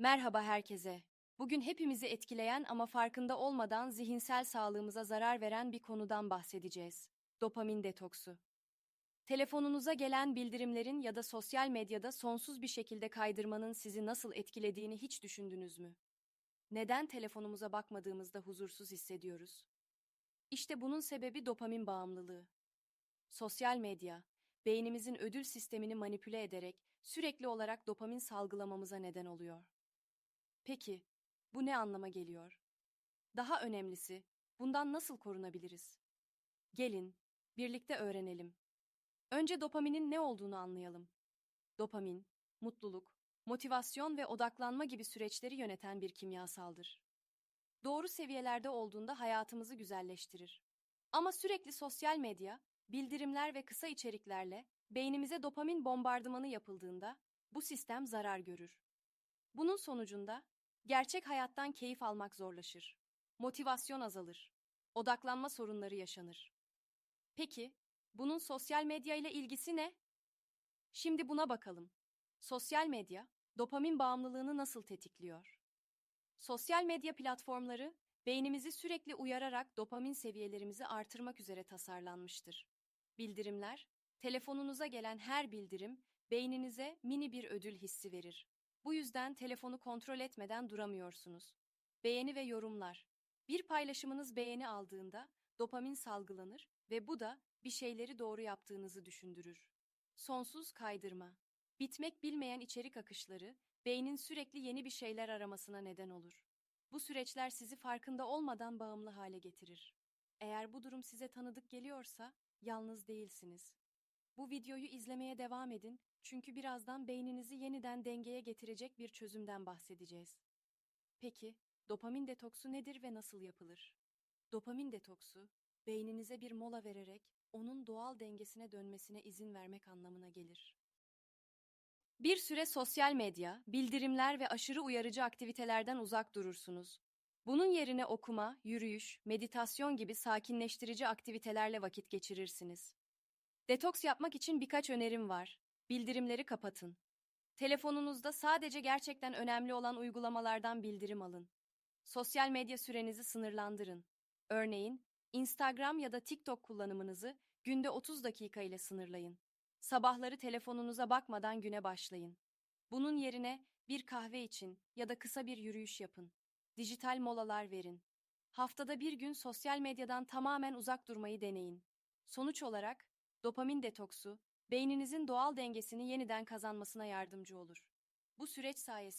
Merhaba herkese. Bugün hepimizi etkileyen ama farkında olmadan zihinsel sağlığımıza zarar veren bir konudan bahsedeceğiz. Dopamin detoksu. Telefonunuza gelen bildirimlerin ya da sosyal medyada sonsuz bir şekilde kaydırmanın sizi nasıl etkilediğini hiç düşündünüz mü? Neden telefonumuza bakmadığımızda huzursuz hissediyoruz? İşte bunun sebebi dopamin bağımlılığı. Sosyal medya, beynimizin ödül sistemini manipüle ederek sürekli olarak dopamin salgılamamıza neden oluyor. Peki, bu ne anlama geliyor? Daha önemlisi, bundan nasıl korunabiliriz? Gelin, birlikte öğrenelim. Önce dopaminin ne olduğunu anlayalım. Dopamin, mutluluk, motivasyon ve odaklanma gibi süreçleri yöneten bir kimyasaldır. Doğru seviyelerde olduğunda hayatımızı güzelleştirir. Ama sürekli sosyal medya, bildirimler ve kısa içeriklerle beynimize dopamin bombardımanı yapıldığında bu sistem zarar görür. Bunun sonucunda gerçek hayattan keyif almak zorlaşır. Motivasyon azalır. Odaklanma sorunları yaşanır. Peki, bunun sosyal medya ile ilgisi ne? Şimdi buna bakalım. Sosyal medya, dopamin bağımlılığını nasıl tetikliyor? Sosyal medya platformları, beynimizi sürekli uyararak dopamin seviyelerimizi artırmak üzere tasarlanmıştır. Bildirimler, telefonunuza gelen her bildirim, beyninize mini bir ödül hissi verir. Bu yüzden telefonu kontrol etmeden duramıyorsunuz. Beğeni ve yorumlar. Bir paylaşımınız beğeni aldığında dopamin salgılanır ve bu da bir şeyleri doğru yaptığınızı düşündürür. Sonsuz kaydırma. Bitmek bilmeyen içerik akışları beynin sürekli yeni bir şeyler aramasına neden olur. Bu süreçler sizi farkında olmadan bağımlı hale getirir. Eğer bu durum size tanıdık geliyorsa yalnız değilsiniz. Bu videoyu izlemeye devam edin çünkü birazdan beyninizi yeniden dengeye getirecek bir çözümden bahsedeceğiz. Peki, dopamin detoksu nedir ve nasıl yapılır? Dopamin detoksu, beyninize bir mola vererek onun doğal dengesine dönmesine izin vermek anlamına gelir. Bir süre sosyal medya, bildirimler ve aşırı uyarıcı aktivitelerden uzak durursunuz. Bunun yerine okuma, yürüyüş, meditasyon gibi sakinleştirici aktivitelerle vakit geçirirsiniz. Detoks yapmak için birkaç önerim var. Bildirimleri kapatın. Telefonunuzda sadece gerçekten önemli olan uygulamalardan bildirim alın. Sosyal medya sürenizi sınırlandırın. Örneğin, Instagram ya da TikTok kullanımınızı günde 30 dakika ile sınırlayın. Sabahları telefonunuza bakmadan güne başlayın. Bunun yerine bir kahve için ya da kısa bir yürüyüş yapın. Dijital molalar verin. Haftada bir gün sosyal medyadan tamamen uzak durmayı deneyin. Sonuç olarak dopamin detoksu beyninizin doğal dengesini yeniden kazanmasına yardımcı olur. Bu süreç sayesinde